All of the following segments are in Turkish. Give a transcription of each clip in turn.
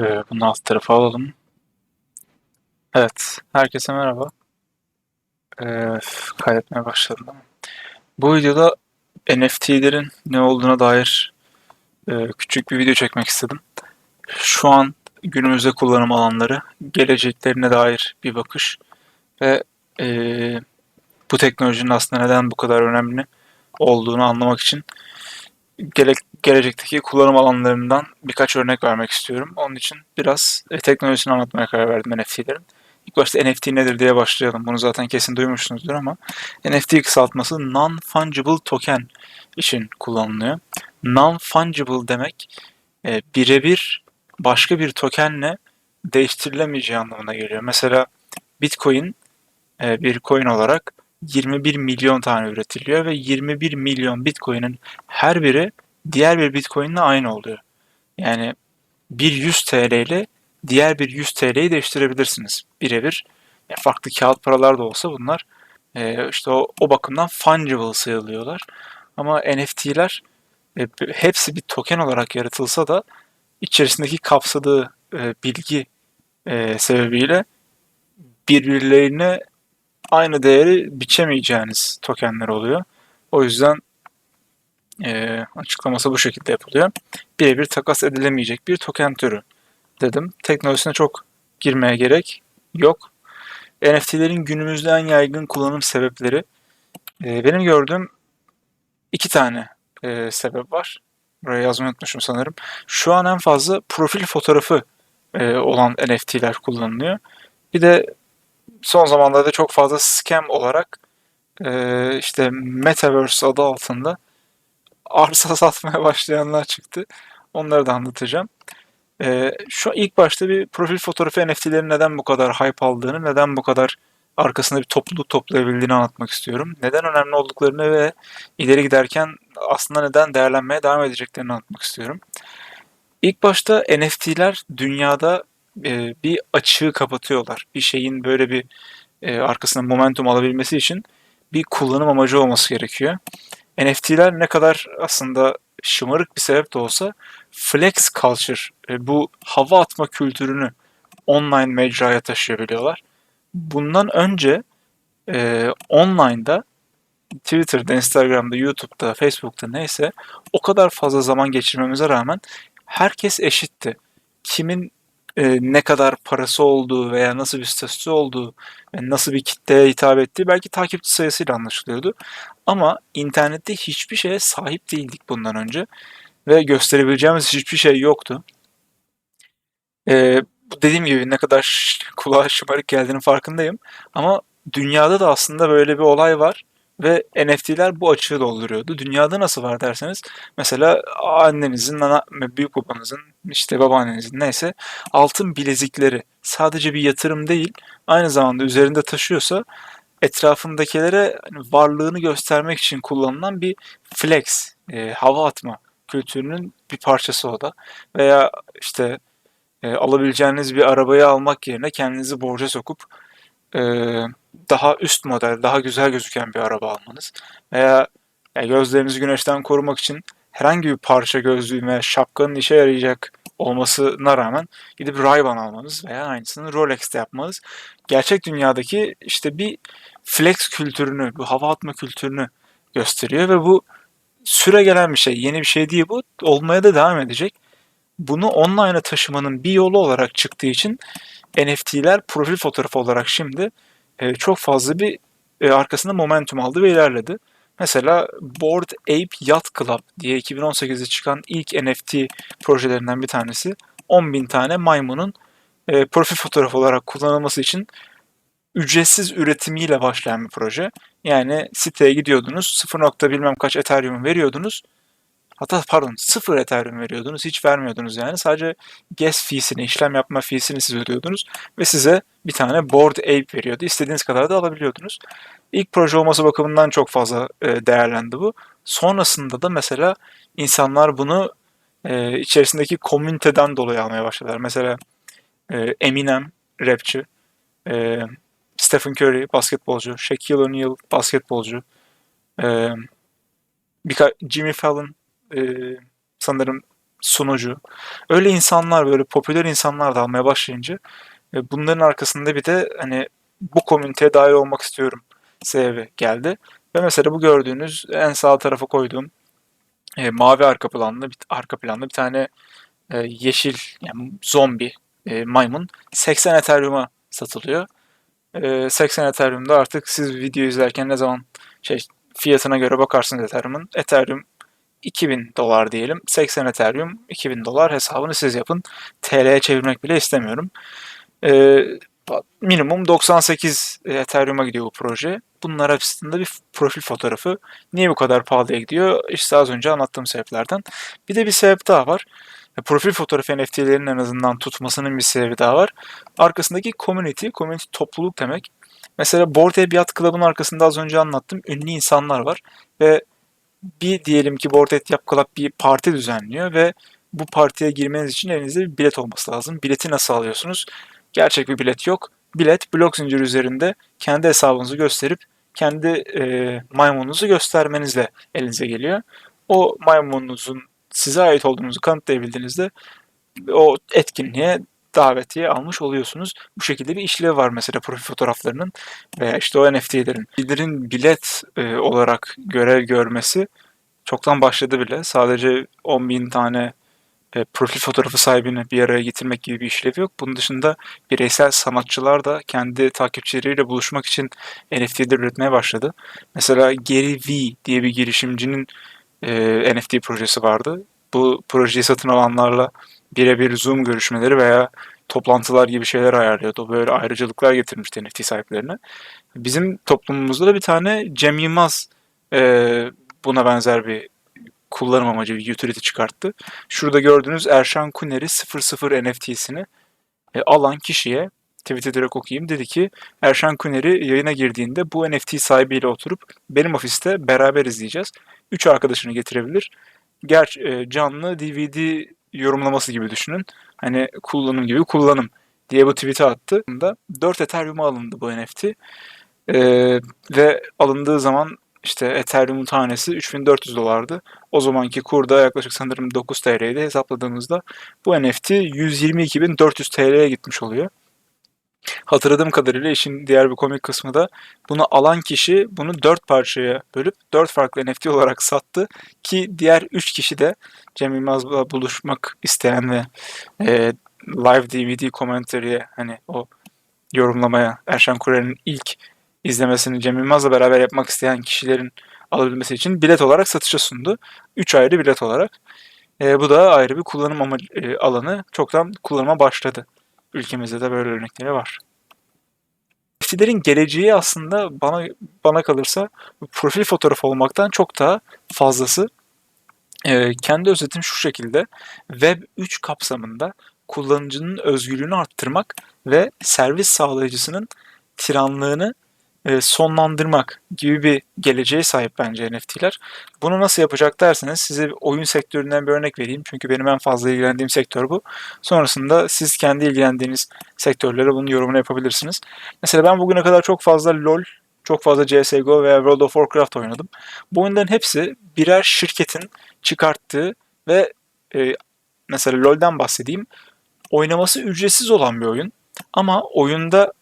Ee, bunu alt tarafa alalım. Evet, herkese merhaba. Ee, kaydetmeye başladım. Bu videoda NFT'lerin ne olduğuna dair e, küçük bir video çekmek istedim. Şu an günümüzde kullanım alanları, geleceklerine dair bir bakış ve e, bu teknolojinin aslında neden bu kadar önemli olduğunu anlamak için gele, gelecekteki kullanım alanlarından birkaç örnek vermek istiyorum. Onun için biraz e, teknolojisini anlatmaya karar verdim NFT'lerin. İlk başta NFT nedir diye başlayalım. Bunu zaten kesin duymuşsunuzdur ama NFT kısaltması Non-Fungible Token için kullanılıyor. Non-Fungible demek e, birebir başka bir tokenle değiştirilemeyeceği anlamına geliyor. Mesela Bitcoin e, bir coin olarak 21 milyon tane üretiliyor ve 21 milyon Bitcoin'in her biri diğer bir Bitcoin ile aynı oluyor. Yani bir 100 TL ile diğer bir 100 TL'yi değiştirebilirsiniz birebir. Yani farklı kağıt paralar da olsa bunlar e, işte o, o bakımdan fungible sayılıyorlar. Ama NFT'ler e, hepsi bir token olarak yaratılsa da içerisindeki kapsadığı e, bilgi e, sebebiyle birbirlerine aynı değeri biçemeyeceğiniz tokenler oluyor. O yüzden e, açıklaması bu şekilde yapılıyor. Birebir takas edilemeyecek bir token türü dedim. Teknolojisine çok girmeye gerek yok. NFT'lerin günümüzde en yaygın kullanım sebepleri e, benim gördüğüm iki tane e, sebep var. Buraya yazmayı unutmuşum sanırım. Şu an en fazla profil fotoğrafı e, olan NFT'ler kullanılıyor. Bir de son zamanlarda çok fazla scam olarak e, işte Metaverse adı altında arsa satmaya başlayanlar çıktı. Onları da anlatacağım. E, şu ilk başta bir profil fotoğrafı NFT'lerin neden bu kadar hype aldığını, neden bu kadar arkasında bir topluluk toplayabildiğini anlatmak istiyorum. Neden önemli olduklarını ve ileri giderken aslında neden değerlenmeye devam edeceklerini anlatmak istiyorum. İlk başta NFT'ler dünyada e, bir açığı kapatıyorlar. Bir şeyin böyle bir e, arkasında momentum alabilmesi için bir kullanım amacı olması gerekiyor. NFT'ler ne kadar aslında şımarık bir sebep de olsa flex culture, e, bu hava atma kültürünü online mecraya taşıyabiliyorlar. Bundan önce e, online'da Twitter'da, Instagram'da, YouTube'da, Facebook'ta neyse o kadar fazla zaman geçirmemize rağmen herkes eşitti. Kimin e, ne kadar parası olduğu veya nasıl bir statüsü olduğu nasıl bir kitleye hitap ettiği belki takipçi sayısıyla anlaşılıyordu. Ama internette hiçbir şeye sahip değildik bundan önce ve gösterebileceğimiz hiçbir şey yoktu. E, dediğim gibi ne kadar kulağa şımarık geldiğinin farkındayım. Ama dünyada da aslında böyle bir olay var ve NFT'ler bu açığı dolduruyordu. Dünyada nasıl var derseniz mesela annenizin, nana, büyük babanızın, işte babaannenizin neyse altın bilezikleri sadece bir yatırım değil aynı zamanda üzerinde taşıyorsa etrafındakilere hani varlığını göstermek için kullanılan bir flex, e, hava atma kültürünün bir parçası o da. Veya işte e, alabileceğiniz bir arabayı almak yerine kendinizi borca sokup e, daha üst model, daha güzel gözüken bir araba almanız veya yani gözlerinizi güneşten korumak için herhangi bir parça gözlüğün veya şapkanın işe yarayacak olmasına rağmen gidip Ray-Ban almanız veya aynısını Rolex'te yapmanız gerçek dünyadaki işte bir flex kültürünü, bu hava atma kültürünü gösteriyor ve bu süre gelen bir şey, yeni bir şey değil bu. Olmaya da devam edecek. Bunu online'a taşımanın bir yolu olarak çıktığı için NFT'ler profil fotoğrafı olarak şimdi e, çok fazla bir e, arkasında momentum aldı ve ilerledi. Mesela Bored Ape Yacht Club diye 2018'de çıkan ilk NFT projelerinden bir tanesi 10.000 tane maymunun e, profil fotoğrafı olarak kullanılması için ücretsiz üretimiyle başlayan bir proje. Yani siteye gidiyordunuz, 0. bilmem kaç Ethereum veriyordunuz. Hatta pardon 0 Ethereum veriyordunuz, hiç vermiyordunuz yani. Sadece gas fee'sini, işlem yapma fee'sini siz ödüyordunuz ve size bir tane Bored Ape veriyordu. İstediğiniz kadar da alabiliyordunuz. İlk proje olması bakımından çok fazla e, değerlendi bu. Sonrasında da mesela insanlar bunu e, içerisindeki komüniteden dolayı almaya başladılar. Mesela e, Eminem, rapçi, Stephen Curry, basketbolcu, Shaquille O'Neal, basketbolcu, Jimmy Fallon, e, sanırım sunucu. Öyle insanlar böyle popüler insanlar da almaya başlayınca e, bunların arkasında bir de hani bu komüniteye dahil olmak istiyorum sebebi geldi. Ve mesela bu gördüğünüz en sağ tarafa koyduğum e, mavi arka planlı bir arka planda bir tane e, yeşil yani zombi e, maymun 80 Ethereum'a satılıyor. E, 80 Ethereum'da artık siz video izlerken ne zaman şey fiyatına göre bakarsınız Ethereum'un. Ethereum 2000 dolar diyelim. 80 Ethereum 2000 dolar hesabını siz yapın. TL'ye çevirmek bile istemiyorum. E, minimum 98 Ethereum'a gidiyor bu proje. Bunlar hepsinde bir profil fotoğrafı. Niye bu kadar pahalıya gidiyor? İşte az önce anlattığım sebeplerden. Bir de bir sebep daha var. Profil fotoğrafı NFT'lerin en azından tutmasının bir sebebi daha var. Arkasındaki community, community topluluk demek. Mesela Bored Ape Yacht Club'ın arkasında az önce anlattım. Ünlü insanlar var ve bir diyelim ki Bored Ape Yacht Club bir parti düzenliyor ve bu partiye girmeniz için elinizde bir bilet olması lazım. Bileti nasıl alıyorsunuz? Gerçek bir bilet yok. Bilet blok zinciri üzerinde kendi hesabınızı gösterip kendi e, maymununuzu göstermenizle elinize geliyor. O maymununuzun size ait olduğunuzu kanıtlayabildiğinizde o etkinliğe davetiye almış oluyorsunuz. Bu şekilde bir işlev var mesela profil fotoğraflarının veya işte o NFT'lerin. Liderin bilet e, olarak görev görmesi çoktan başladı bile. Sadece 10 bin tane e, profil fotoğrafı sahibini bir araya getirmek gibi bir işlevi yok. Bunun dışında bireysel sanatçılar da kendi takipçileriyle buluşmak için NFT'ler üretmeye başladı. Mesela Gary V diye bir girişimcinin e, NFT projesi vardı. Bu projeyi satın alanlarla birebir Zoom görüşmeleri veya toplantılar gibi şeyler ayarlıyordu. Böyle ayrıcalıklar getirmişti NFT sahiplerine. Bizim toplumumuzda da bir tane Cem Yılmaz e, buna benzer bir kullanım amacı bir utility çıkarttı. Şurada gördüğünüz Erşan Kuner'i 00 NFT'sini e, alan kişiye tweet'e direkt okuyayım. Dedi ki Erşan Kuner'i yayına girdiğinde bu NFT sahibiyle oturup benim ofiste beraber izleyeceğiz. Üç arkadaşını getirebilir. Ger e, canlı DVD yorumlaması gibi düşünün. Hani kullanım gibi kullanım diye bu tweet'i attı. 4 Ethereum'a alındı bu NFT. Ee, ve alındığı zaman işte Ethereum tanesi 3400 dolardı. O zamanki kurda yaklaşık sanırım 9 TL'ydi hesapladığımızda bu NFT 122.400 TL'ye gitmiş oluyor. Hatırladığım kadarıyla işin diğer bir komik kısmı da bunu alan kişi bunu 4 parçaya bölüp 4 farklı NFT olarak sattı ki diğer 3 kişi de Cem Yılmaz'la buluşmak isteyen ve e, live DVD commentary'e hani o yorumlamaya Erşan Kurer'in ilk izlemesini Cem Yılmaz'la beraber yapmak isteyen kişilerin alabilmesi için bilet olarak satışa sundu. 3 ayrı bilet olarak. E, bu da ayrı bir kullanım ama, e, alanı çoktan kullanıma başladı. Ülkemizde de böyle örnekleri var. NFT'lerin geleceği aslında bana bana kalırsa profil fotoğrafı olmaktan çok daha fazlası. E, kendi özetim şu şekilde. Web 3 kapsamında kullanıcının özgürlüğünü arttırmak ve servis sağlayıcısının tiranlığını sonlandırmak gibi bir geleceğe sahip bence NFT'ler. Bunu nasıl yapacak derseniz size oyun sektöründen bir örnek vereyim. Çünkü benim en fazla ilgilendiğim sektör bu. Sonrasında siz kendi ilgilendiğiniz sektörlere bunun yorumunu yapabilirsiniz. Mesela ben bugüne kadar çok fazla LoL, çok fazla CSGO veya World of Warcraft oynadım. Bu oyunların hepsi birer şirketin çıkarttığı ve e, mesela LoL'den bahsedeyim. Oynaması ücretsiz olan bir oyun. Ama oyunda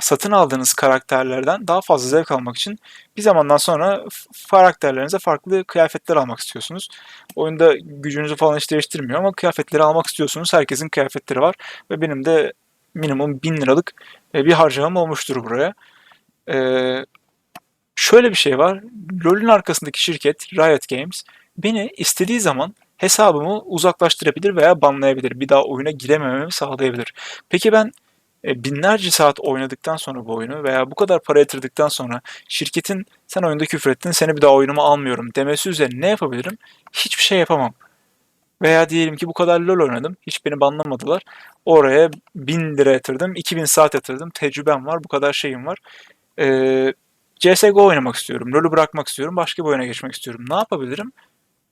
satın aldığınız karakterlerden daha fazla zevk almak için bir zamandan sonra karakterlerinize farklı kıyafetler almak istiyorsunuz. Oyunda gücünüzü falan hiç değiştirmiyor ama kıyafetleri almak istiyorsunuz. Herkesin kıyafetleri var ve benim de minimum 1000 liralık e, bir harcamam olmuştur buraya. Ee, şöyle bir şey var. LoL'ün arkasındaki şirket Riot Games beni istediği zaman hesabımı uzaklaştırabilir veya banlayabilir. Bir daha oyuna giremememi sağlayabilir. Peki ben binlerce saat oynadıktan sonra bu oyunu veya bu kadar para yatırdıktan sonra şirketin sen oyunda küfür ettin seni bir daha oyunuma almıyorum demesi üzerine ne yapabilirim? Hiçbir şey yapamam. Veya diyelim ki bu kadar LoL oynadım. Hiç beni banlamadılar. Oraya 1000 lira yatırdım. 2000 saat yatırdım. Tecrübem var. Bu kadar şeyim var. Ee, CSGO oynamak istiyorum. LoL'ü bırakmak istiyorum. Başka bir oyuna geçmek istiyorum. Ne yapabilirim?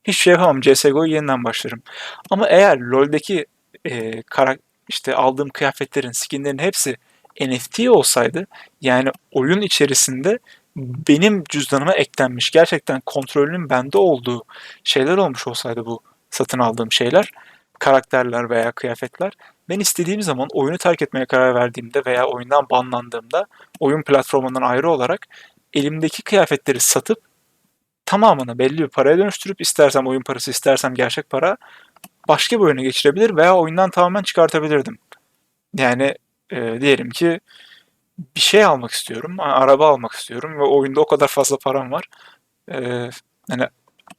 Hiçbir şey yapamam. CSGO'yu yeniden başlarım. Ama eğer LoL'deki e, karak işte aldığım kıyafetlerin, skinlerin hepsi NFT olsaydı yani oyun içerisinde benim cüzdanıma eklenmiş gerçekten kontrolünün bende olduğu şeyler olmuş olsaydı bu satın aldığım şeyler karakterler veya kıyafetler. Ben istediğim zaman oyunu terk etmeye karar verdiğimde veya oyundan banlandığımda oyun platformundan ayrı olarak elimdeki kıyafetleri satıp tamamını belli bir paraya dönüştürüp istersem oyun parası istersem gerçek para başka bir oyuna geçirebilir veya oyundan tamamen çıkartabilirdim. Yani e, diyelim ki bir şey almak istiyorum, araba almak istiyorum ve oyunda o kadar fazla param var. E, yani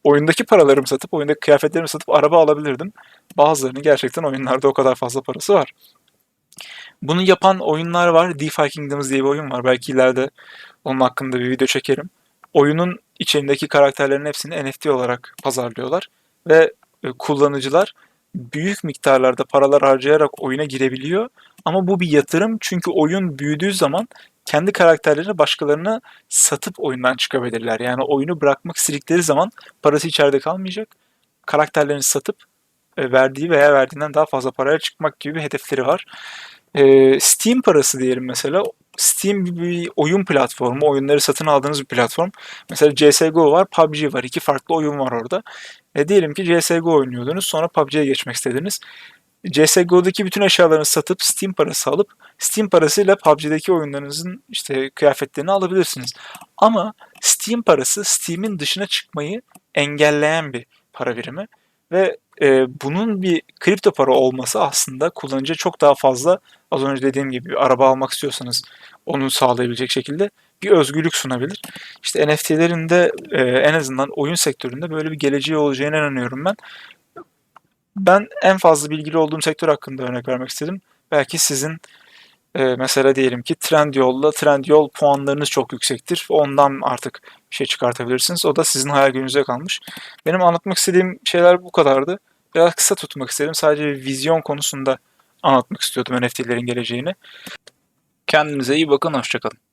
oyundaki paralarımı satıp, oyundaki kıyafetlerimi satıp araba alabilirdim. Bazılarının gerçekten oyunlarda o kadar fazla parası var. Bunu yapan oyunlar var. DeFi Kingdoms diye bir oyun var. Belki ileride onun hakkında bir video çekerim. Oyunun içindeki karakterlerin hepsini NFT olarak pazarlıyorlar ve kullanıcılar büyük miktarlarda paralar harcayarak oyuna girebiliyor. Ama bu bir yatırım çünkü oyun büyüdüğü zaman kendi karakterlerini başkalarına satıp oyundan çıkabilirler. Yani oyunu bırakmak istedikleri zaman parası içeride kalmayacak. Karakterlerini satıp e, verdiği veya verdiğinden daha fazla paraya çıkmak gibi bir hedefleri var. E, Steam parası diyelim mesela. Steam bir oyun platformu, oyunları satın aldığınız bir platform. Mesela CSGO var, PUBG var. İki farklı oyun var orada. E, diyelim ki CSGO oynuyordunuz, sonra PUBG'ye geçmek istediniz. CSGO'daki bütün eşyalarını satıp Steam parası alıp Steam parasıyla PUBG'deki oyunlarınızın işte kıyafetlerini alabilirsiniz. Ama Steam parası Steam'in dışına çıkmayı engelleyen bir para birimi ve e, bunun bir kripto para olması aslında kullanıcıya çok daha fazla az önce dediğim gibi bir araba almak istiyorsanız onu sağlayabilecek şekilde bir özgürlük sunabilir. İşte NFT'lerin de e, en azından oyun sektöründe böyle bir geleceği olacağına inanıyorum ben. Ben en fazla bilgili olduğum sektör hakkında örnek vermek istedim. Belki sizin e, mesela diyelim ki Trendyol'da Trendyol puanlarınız çok yüksektir. Ondan artık bir şey çıkartabilirsiniz. O da sizin hayal gücünüze kalmış. Benim anlatmak istediğim şeyler bu kadardı. Biraz kısa tutmak istedim. Sadece bir vizyon konusunda anlatmak istiyordum NFT'lerin geleceğini. Kendinize iyi bakın, hoşçakalın.